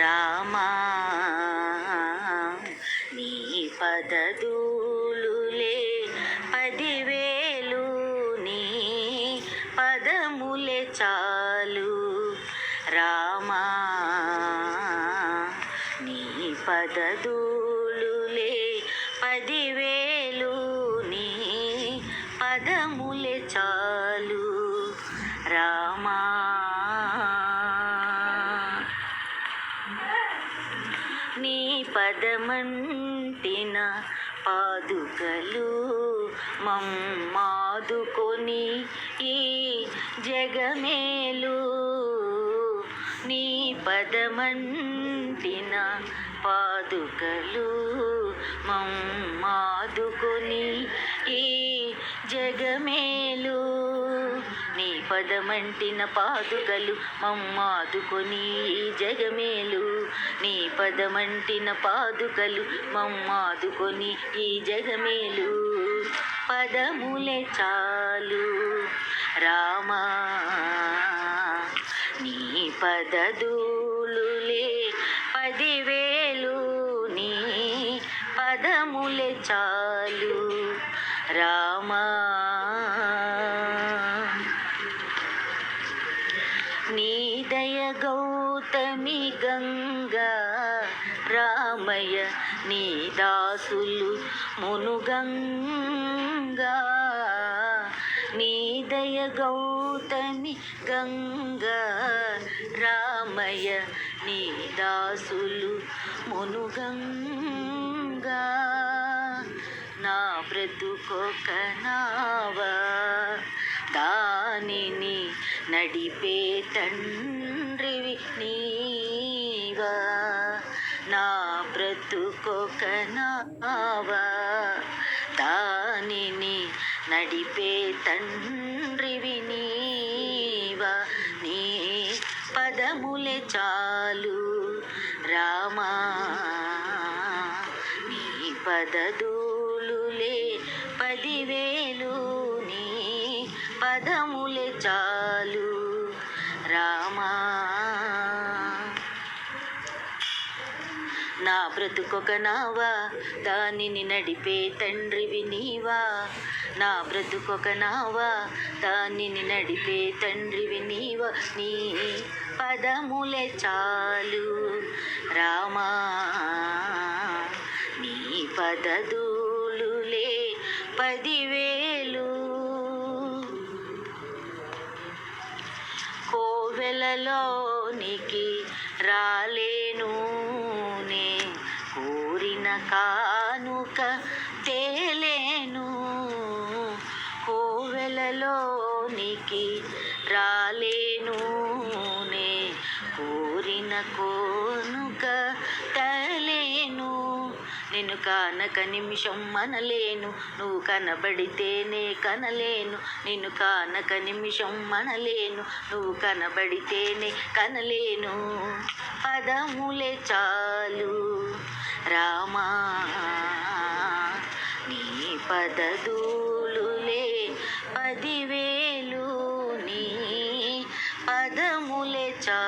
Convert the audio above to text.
రామా నీ పదదూలులే పదివేలు నీ పదములే చాలు. రామా నీ పదదూలులే పదివేలు నీ పదములే చాలు నీ పదమంటిన పాదుకలు మమ్మాదుకొని ఈ జగమేలు. నీ పదమంటిన పాదుకలు మమ్మాదుకొని ఈ జగమేలు. పదమంటిన పాదుకలు మమ్మాదుకొని ఈ జగమేలు. నీ పదమంటిన పాదుకలు మమ్మాదుకొని ఈ జగమేలు. పదములే చాలు రామా. నీ పదదూలులే పదివేలు. నీ పదములే చాలు రామా. గౌతమి గంగా రామయ్య నీ దాసులు మునుగంగా నీ దయ గౌతమి గంగా రామయ్య నీ దాసులు మునుగంగా నా బ్రతుకొక నావా దానిని నడిపే తండ్రివి నీవా నా బ్రతుకొక నావా. దానిని నడిపే తండ్రివి నీవా నీ పదములే చాలు రామా. నీ పదదూలులే పదివేలు నీ పదములే చాలు నా బ్రతుకొక నావా దానిని నడిపే తండ్రివి నీవా నా బ్రతుకొక నావా దానిని నడిపే తండ్రివి నీవా నీ పదములే చాలు రామా. నీ పదదూలులే పదివేలు. కోవెలలోనికి రాలే కానుక తేలేను. కోవెలలోనికి రాలేను. నే కోరిన కోనుక తలేను. నిన్ను కానక నిమిషం మనలేను నువ్వు కనబడితేనే కనలేను. నిన్ను కానక నిమిషం మనలేను నువ్వు కనబడితేనే కనలేను. పదములే చాలు. రామా నీ పదధూలులే పదివేలు నీ పదములే చా